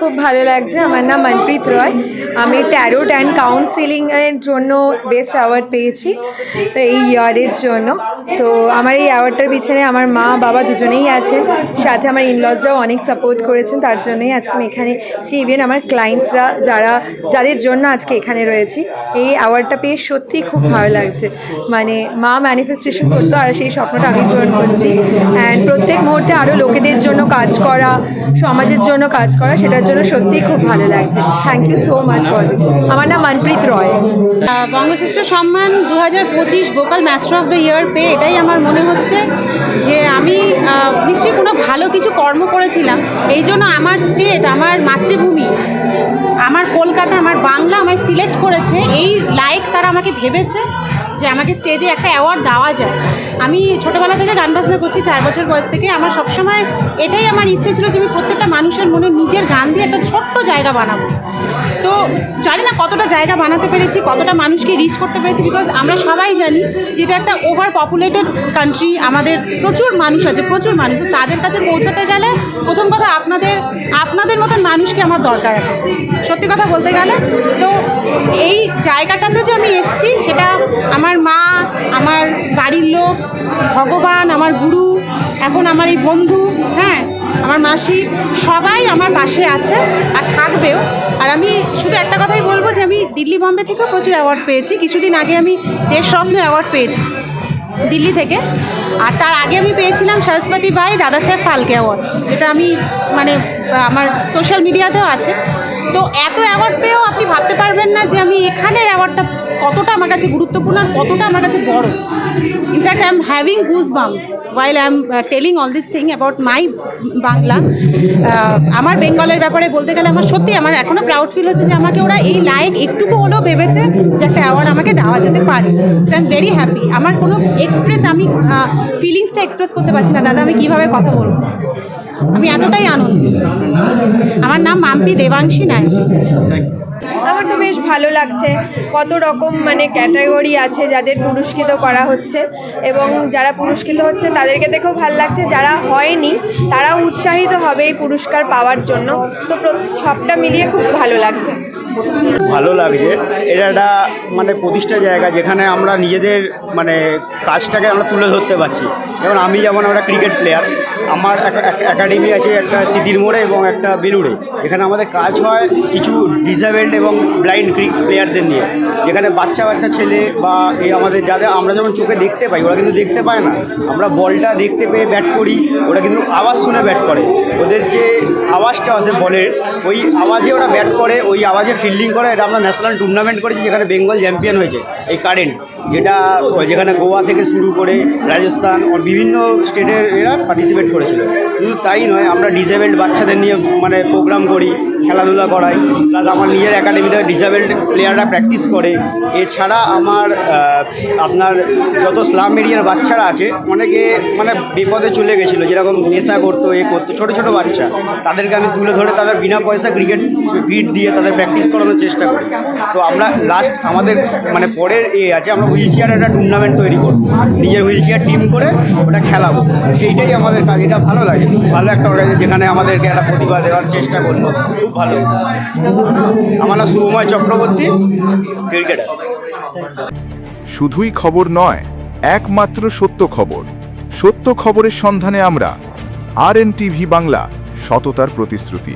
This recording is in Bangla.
খুব ভালো লাগছে। আমার নাম মনপ্রীত রয়। আমি ট্যারোট অ্যান্ড কাউন্সিলিংয়ের জন্য বেস্ট অ্যাওয়ার্ড পেয়েছি এই ইয়ারের জন্য। তো আমার এই অ্যাওয়ার্ডটার পিছনে আমার মা, বাবা দুজনেই আছেন। সাথে আমার ইনলজরাও অনেক সাপোর্ট করেছেন। তার জন্যই আজকে আমি এখানে ইভেন আমার ক্লায়েন্টসরা যারা, যাদের জন্য আজকে এখানে রয়েছি, এই অ্যাওয়ার্ডটা পেয়ে সত্যি খুব ভালো লাগছে। মানে মা ম্যানিফেস্টেশন করতো আর সেই স্বপ্নটা আমি পূরণ করছি। অ্যান্ড প্রত্যেক মুহূর্তে আরও লোকেদের জন্য কাজ করা, সমাজের জন্য কাজ করা, সেটার জন্য সত্যিই খুব ভালো লাগছে। Thank you so much for আমার নাম মনপ্রীত রয়। বঙ্গশ্রেষ্ঠ সম্মান দু হাজার পঁচিশ vocal master of the year পেয়ে এটাই আমার মনে হচ্ছে যে আমি নিশ্চয়ই কোনো ভালো কিছু কর্ম করেছিলাম। এই জন্য আমার স্টেট আমার মাতৃভূমি, আমার কলকাতা, আমার বাংলা আমায় সিলেক্ট করেছে। এই লাইক তারা আমাকে ভেবেছে যে আমাকে স্টেজে একটা অ্যাওয়ার্ড দেওয়া যায়। আমি ছোটোবেলা থেকে গান বাজনা করছি, চার বছর বয়স থেকে। আমার সবসময় এটাই আমার ইচ্ছে ছিল যে আমি প্রত্যেকটা মানুষের মনে নিজের গান দিয়ে একটা ছোট্ট জায়গা বানাবো। তো জানি না কতটা জায়গা বানাতে পেরেছি, কতটা মানুষকে রিচ করতে পেরেছি বিকজ আমরা সবাই জানি যে এটা একটা ওভার পপুলেটেড কান্ট্রি আমাদের প্রচুর মানুষ আছে, প্রচুর মানুষ। তাদের কাছে পৌঁছাতে গেলে প্রথম কথা আপনাদের আপনাদের মতন মানুষকে আমার দরকার সত্যি কথা বলতে গেলে, তো এই জায়গাটাতে যে আমি এসেছি, সেটা আমার মা, আমার বাড়ির লোক, ভগবান, আমার গুরু, এখন আমার এই বন্ধু হ্যাঁ আমার মাসি, সবাই আমার পাশে আছে আর থাকবেও। আর আমি শুধু একটা কথাই বলব যে আমি দিল্লি বম্বে থেকেও প্রচুর অ্যাওয়ার্ড পেয়েছি। কিছুদিন আগে আমি দেশ রত্ন অ্যাওয়ার্ড পেয়েছি। দিল্লি থেকে। আর তার আগে আমি পেয়েছিলাম সরস্বতী বাই দাদা সাহেব ফালকে অ্যাওয়ার্ড যেটা আমি মানে আমার সোশ্যাল মিডিয়াতেও আছে। তো এত অ্যাওয়ার্ড পেয়েও আপনি ভাবতে পারবেন না যে আমি এখানের অ্যাওয়ার্ডটা কতটা আমার কাছে গুরুত্বপূর্ণ আর কতটা আমার কাছে বড়। Goosebumps while I am telling all this thing about my Bangla ah, আমার বেঙ্গলের ব্যাপারে বলতে গেলে আমার সত্যি আমার এখনও প্রাউড ফিল হচ্ছে যে আমাকে ওরা এই লায়ক একটুকু হলেও ভেবেছে যে একটা অ্যাওয়ার্ড আমাকে দেওয়া যেতে পারে। So I am very happy আমার কোনো এক্সপ্রেস আমি ফিলিংসটা এক্সপ্রেস করতে পারছি না। দাদা আমি কীভাবে কথা বলব? আমি এতটাই আনন্দ আমার নাম মাম্পি দেবাংশী নায়ক। আমার তো বেশ ভালো লাগছে। কত রকম মানে ক্যাটাগরি আছে যাদের পুরস্কৃত করা হচ্ছে এবং যারা পুরস্কৃত হচ্ছে তাদেরকে দেখেও ভালো লাগছে। যারা হয়নি, তারাও উৎসাহিত হবে এই পুরস্কার পাওয়ার জন্য। তো সবটা মিলিয়ে খুব ভালো লাগছে। ভালো লাগছে। এটা একটা মানে প্রতিষ্ঠা জায়গা যেখানে আমরা নিজেদের মানে কাজটাকে আমরা তুলে ধরতে পারছি। যেমন আমি যেমন একটা ক্রিকেট প্লেয়ার আমার একাডেমি আছে একটা সিদ্ধির মোড়ে এবং একটা বেলুড়ে। এখানে আমাদের কাজ হয় কিছু ডিসেবেলড এবং ব্লাইন্ড ক্রিক প্লেয়ারদের নিয়ে। যেখানে বাচ্চা বাচ্চা ছেলে বা এই আমাদের যাদের, আমরা যখন চোখে দেখতে পাই, ওরা কিন্তু দেখতে পায় না। আমরা বলটা দেখতে পেয়ে ব্যাট করি, ওরা কিন্তু আওয়াজ শুনে ব্যাট করে। ওদের যে আওয়াজটা আছে বলের, ওই আওয়াজে ওরা ব্যাট করে, ওই আওয়াজে ফিল্ডিং করে। এটা আমরা ন্যাশনাল টুর্নামেন্ট করেছি, যেখানে বেঙ্গল চ্যাম্পিয়ন হয়েছে, এই কারেন্ট, যেটা যেখানে গোয়া থেকে শুরু করে রাজস্থান, বিভিন্ন স্টেটের এরা পার্টিসিপেট করেছিল। শুধু তাই নয়, আমরা ডিসেবেলড বাচ্চাদের নিয়ে মানে প্রোগ্রাম করি, খেলাধুলা করাই। প্লাস আমার নিজের একাডেমিতে ডিসেবেলড প্লেয়াররা প্র্যাকটিস করে। এছাড়া আমার আপনার যত স্লাম এরিয়ার বাচ্চারা আছে, অনেকে মানে বিপদে চলে গেছিল। যেরকম নেশা করতো, এ করতো, ছোটো ছোটো বাচ্চা। তাদেরকে আমি তুলে ধরে তাদের বিনা পয়সা ক্রিকেট কিট দিয়ে তাদের প্র্যাকটিস করানোর চেষ্টা করি। তো আমরা লাস্ট আমাদের মানে পরের এ আছে, আমরা হুইল চেয়ার একটা টুর্নামেন্ট তৈরি করব। নিজের হুইল চেয়ার টিম করে ওটা খেলাবো। এইটাই আমাদের কাজ। এটা ভালো লাগে। খুব ভালো একটা অর্গানাইজেশন যেখানে আমাদেরকে একটা প্রতিভা দেওয়ার চেষ্টা করল। খুব ভালো। আমার নাম শুভময় চক্রবর্তী, ক্রিকেটার। শুধুই খবর নয়, একমাত্র সত্য খবর। সত্য খবরের সন্ধানে আমরা আর বাংলা সততার প্রতিশ্রুতি।